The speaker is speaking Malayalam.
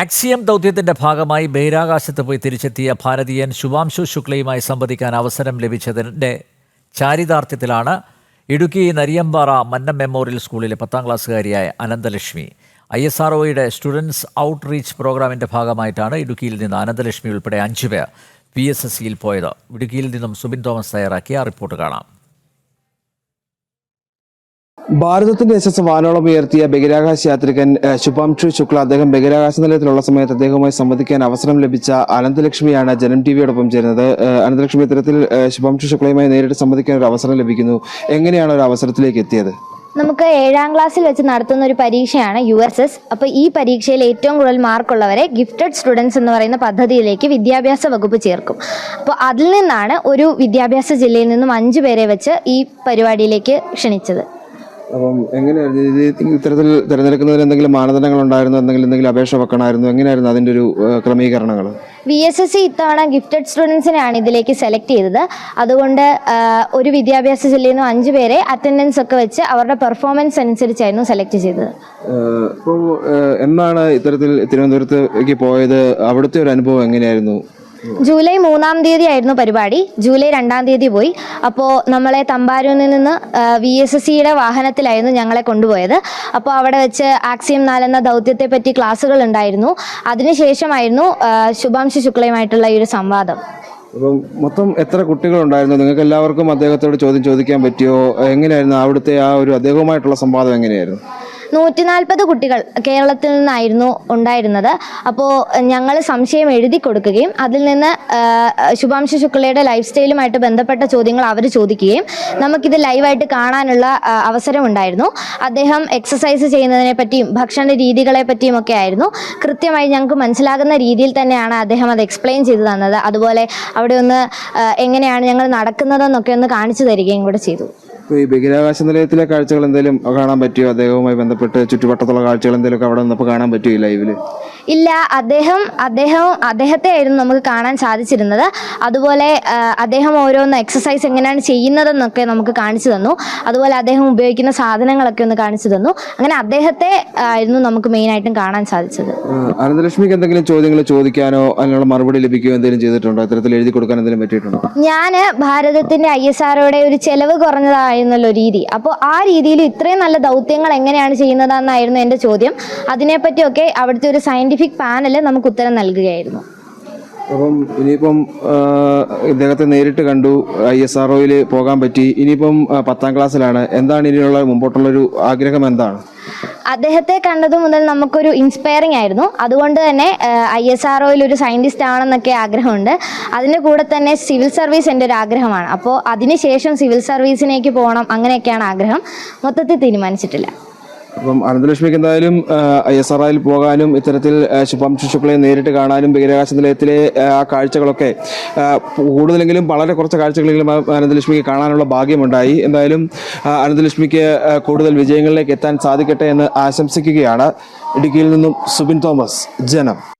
ആക്സിയം ദൗത്യത്തിന്റെ ഭാഗമായി ബഹിരാകാശത്ത് പോയി തിരിച്ചെത്തിയ ഭാരതീയൻ ശുഭാംശു ശുക്ലയുമായി സംവദിക്കാൻ അവസരം ലഭിച്ചതിന്റെ ചാരിതാർത്ഥ്യത്തിലാണ് ഇടുക്കി നരിയമ്പാറ മന്നം മെമ്മോറിയൽ സ്കൂളിലെ പത്താം ക്ലാസ്സുകാരിയായ അനന്തലക്ഷ്മി. ഐ എസ് ആർ ഒയുടെ സ്റ്റുഡൻസ് ഔട്ട് റീച്ച് പ്രോഗ്രാമിന്റെ ഭാഗമായിട്ടാണ് ഇടുക്കിയിൽ നിന്ന് അനന്തലക്ഷ്മി ഉൾപ്പെടെ അഞ്ചുപേർ പി എസ് എസ് സിയിൽ പോയത്. ഇടുക്കിയിൽ നിന്നും സുബിൻ തോമസ് തയ്യാറാക്കിയ റിപ്പോർട്ട് കാണാം. ഭാരതത്തിന്റെ യശസ് വാനോളം ഉയർത്തിയ ബഹിരാകാശ യാത്രികൻ ശുഭാംശു ശുക്ല. അദ്ദേഹം ബഹിരാകാശ നിലയത്തിലുള്ള സമയത്ത് അദ്ദേഹവുമായി സംവദിക്കാൻ അവസരം ലഭിച്ച അനന്തലക്ഷ്മിയാണ് ജനം ടി വിയോടൊപ്പം ചേരുന്നത് അനന്തലക്ഷ്മി ഇത്തരത്തിൽ ശുഭാംശു ശുക്ലയുമായി നേരിട്ട് സംവദിക്കാൻ ഒരു അവസരം ലഭിക്കുന്നു. എങ്ങനെയാണ് ഒരു അവസരത്തിലേക്ക് എത്തിയത്? നമുക്ക് ഏഴാം ക്ലാസ്സിൽ വെച്ച് നടത്തുന്ന ഒരു പരീക്ഷയാണ് യു എസ് എസ്. അപ്പോൾ ഈ പരീക്ഷയിൽ ഏറ്റവും കൂടുതൽ മാർക്കുള്ളവരെ ഗിഫ്റ്റഡ് സ്റ്റുഡൻസ് എന്ന് പറയുന്ന പദ്ധതിയിലേക്ക് വിദ്യാഭ്യാസ വകുപ്പ് ചേർക്കും. അപ്പോൾ അതിൽ നിന്നാണ് ഒരു വിദ്യാഭ്യാസ ജില്ലയിൽ നിന്നും അഞ്ചു പേരെ വെച്ച് ഈ പരിപാടിയിലേക്ക് ക്ഷണിച്ചത്. അപ്പം എങ്ങനെയായിരുന്നു ഇത് ഇത്തരത്തിൽ തിരഞ്ഞെടുക്കുന്നതിന് എന്തെങ്കിലും മാനദണ്ഡങ്ങൾ ഉണ്ടായിരുന്നു? എന്തെങ്കിലും എന്തെങ്കിലും അപേക്ഷ വെക്കണമായിരുന്നു? എങ്ങനെയായിരുന്നു അതിന്റെ ഒരു ക്രമീകരണങ്ങൾ? വി എസ് എസ് സി ഇത്തവണ ഗിഫ്റ്റഡ് സ്റ്റുഡൻസിനെയാണ് ഇതിലേക്ക് സെലക്ട് ചെയ്തത്. അതുകൊണ്ട് ഒരു വിദ്യാഭ്യാസ ജില്ലയിൽ നിന്നും അഞ്ച് പേരെ അറ്റൻഡൻസ് ഒക്കെ വെച്ച് അവരുടെ പെർഫോമൻസ് അനുസരിച്ചായിരുന്നു സെലക്ട് ചെയ്തത്. ഇപ്പോൾ എന്നാണ് ഇത്തരത്തിൽ തിരുവനന്തപുരത്തേക്ക് പോയത്? അവിടുത്തെ ഒരു അനുഭവം എങ്ങനെയായിരുന്നു? ജൂലൈ മൂന്നാം തീയതി ആയിരുന്നു പരിപാടി. ജൂലൈ രണ്ടാം തീയതി പോയി. അപ്പോൾ നമ്മളെ തമ്പാരൂരിൽ നിന്ന് വി എസ് എസ് സിയുടെ വാഹനത്തിലായിരുന്നു ഞങ്ങളെ കൊണ്ടുപോയത്. അപ്പോൾ അവിടെ വെച്ച് ആക്സിയം നാലെന്ന ദൗത്യത്തെ പറ്റി ക്ലാസ്സുകൾ ഉണ്ടായിരുന്നു. അതിനുശേഷമായിരുന്നു ശുഭാംശു ശുക്ലയുമായിട്ടുള്ള ഈ ഒരു സംവാദം. അപ്പം മൊത്തം എത്ര കുട്ടികളുണ്ടായിരുന്നു? നിങ്ങൾക്ക് എല്ലാവർക്കും അദ്ദേഹത്തോട് ചോദ്യം ചോദിക്കാൻ പറ്റിയോ? എങ്ങനെയായിരുന്നു അവിടുത്തെ ആ ഒരു അദ്ദേഹവുമായിട്ടുള്ള സംവാദം എങ്ങനെയായിരുന്നു? നൂറ്റി നാൽപ്പത് കുട്ടികൾ കേരളത്തിൽ നിന്നായിരുന്നു ഉണ്ടായിരുന്നത്. അപ്പോൾ ഞങ്ങൾ സംശയം എഴുതി കൊടുക്കുകയും അതിൽ നിന്ന് ശുഭാംശ ശുക്ലയുടെ ലൈഫ് സ്റ്റൈലുമായിട്ട് ബന്ധപ്പെട്ട ചോദ്യങ്ങൾ അവർ ചോദിക്കുകയും നമുക്കിത് ലൈവായിട്ട് കാണാനുള്ള അവസരം ഉണ്ടായിരുന്നു. അദ്ദേഹം എക്സസൈസ് ചെയ്യുന്നതിനെ പറ്റിയും ഭക്ഷണ രീതികളെ പറ്റിയും ഒക്കെ ആയിരുന്നു. കൃത്യമായി ഞങ്ങൾക്ക് മനസ്സിലാകുന്ന രീതിയിൽ തന്നെയാണ് അദ്ദേഹം അത് എക്സ്പ്ലെയിൻ ചെയ്തു തന്നത്. അതുപോലെ അവിടെ ഒന്ന് എങ്ങനെയാണ് ഞങ്ങൾ നടക്കുന്നതെന്നൊക്കെ ഒന്ന് കാണിച്ചു തരികയും കൂടെ ചെയ്തു. ഈ ബഹിരാകാശ നിലയത്തിലെ കാഴ്ചകൾ എന്തെങ്കിലും കാണാൻ പറ്റിയോ? അദ്ദേഹവുമായി ബന്ധപ്പെട്ട് ചുറ്റുവട്ടത്തുള്ള കാഴ്ചകൾ എന്തെങ്കിലുമൊക്കെ അവിടെ നിന്നപ്പോൾ കാണാൻ പറ്റിയോ ലൈവിൽ? ഇല്ല അദ്ദേഹം അദ്ദേഹം അദ്ദേഹത്തെ ആയിരുന്നു നമുക്ക് കാണാൻ സാധിച്ചിരുന്നത്. അതുപോലെ അദ്ദേഹം ഓരോന്ന് എക്സസൈസ് എങ്ങനെയാണ് ചെയ്യുന്നതെന്നൊക്കെ നമുക്ക് കാണിച്ചു തന്നു. അതുപോലെ അദ്ദേഹം ഉപയോഗിക്കുന്ന സാധനങ്ങളൊക്കെ ഒന്ന് കാണിച്ചു തന്നു. അങ്ങനെ അദ്ദേഹത്തെ ആയിരുന്നു നമുക്ക് മെയിൻ മെയിനായിട്ടും കാണാൻ സാധിച്ചത്. അനന്തലക്ഷ്മിക്ക് എന്തെങ്കിലും ചോദ്യങ്ങൾ ചോദിക്കാനോ അതിനുള്ള മറുപടി ലഭിക്കുകയോ എന്തെങ്കിലും ചെയ്തിട്ടുണ്ടോ? ഇത്തരത്തിൽ എഴുതി കൊടുക്കാൻ എന്തെങ്കിലും പറ്റിയിട്ടുണ്ടോ? ഞാൻ ഭാരതത്തിന്റെ ഐ എസ് ആർഒയുടെ ഒരു ചെലവ് കുറഞ്ഞതായിരുന്നല്ലോ രീതി. അപ്പോൾ ആ രീതിയിൽ ഇത്രയും നല്ല ദൗത്യങ്ങൾ എങ്ങനെയാണ് ചെയ്യുന്നതെന്നായിരുന്നു എന്റെ ചോദ്യം. അതിനെപ്പറ്റിയൊക്കെ അവിടുത്തെ ഒരു സയന്റിഫിക് പാനൽ നമുക്ക് ഉത്തരം നൽകുകയായിരുന്നു. അപ്പം ഇനിയിപ്പം ഇദ്ദേഹത്തെ നേരിട്ട് കണ്ടു ഐ എസ് ആർ പോകാൻ പറ്റി. ഇനിയിപ്പം പത്താം ക്ലാസ്സിലാണ്. എന്താണ് ഇനിയുള്ള മുമ്പോട്ടുള്ള ഒരു ആഗ്രഹം എന്താണ്? അദ്ദേഹത്തെ കണ്ടത് മുതൽ നമുക്കൊരു ഇൻസ്പയറിംഗ് ആയിരുന്നു. അതുകൊണ്ട് തന്നെ ഐ എസ് ആർ ഒയിൽ ഒരു സയന്റിസ്റ്റ് ആണെന്നൊക്കെ ആഗ്രഹമുണ്ട്. അതിന്റെ കൂടെ തന്നെ സിവിൽ സർവീസ് എന്റെ ഒരു ആഗ്രഹമാണ്. അപ്പോൾ അതിനുശേഷം സിവിൽ സർവീസിനേക്ക് പോകണം അങ്ങനെയൊക്കെയാണ് ആഗ്രഹം. മൊത്തത്തിൽ തീരുമാനിച്ചിട്ടില്ല. അപ്പം അനന്തലക്ഷ്മിക്ക് എന്തായാലും ഐ എസ് ആർ ഐയിൽ പോകാനും ഇത്തരത്തിൽ ശുഭം ശിശുക്കളെ നേരിട്ട് കാണാനും ബഹിരാകാശ നിലയത്തിലെ ആ, കാഴ്ചകളൊക്കെ കൂടുതലെങ്കിലും വളരെ കുറച്ച് കാഴ്ചകളെങ്കിലും അനന്തലക്ഷ്മിക്ക് കാണാനുള്ള ഭാഗ്യമുണ്ടായി. എന്തായാലും അനന്തലക്ഷ്മിക്ക് കൂടുതൽ വിജയങ്ങളിലേക്ക് എത്താൻ സാധിക്കട്ടെ എന്ന് ആശംസിക്കുകയാണ്. ഇടുക്കിയിൽ നിന്നും സുബിൻ തോമസ് ജനം.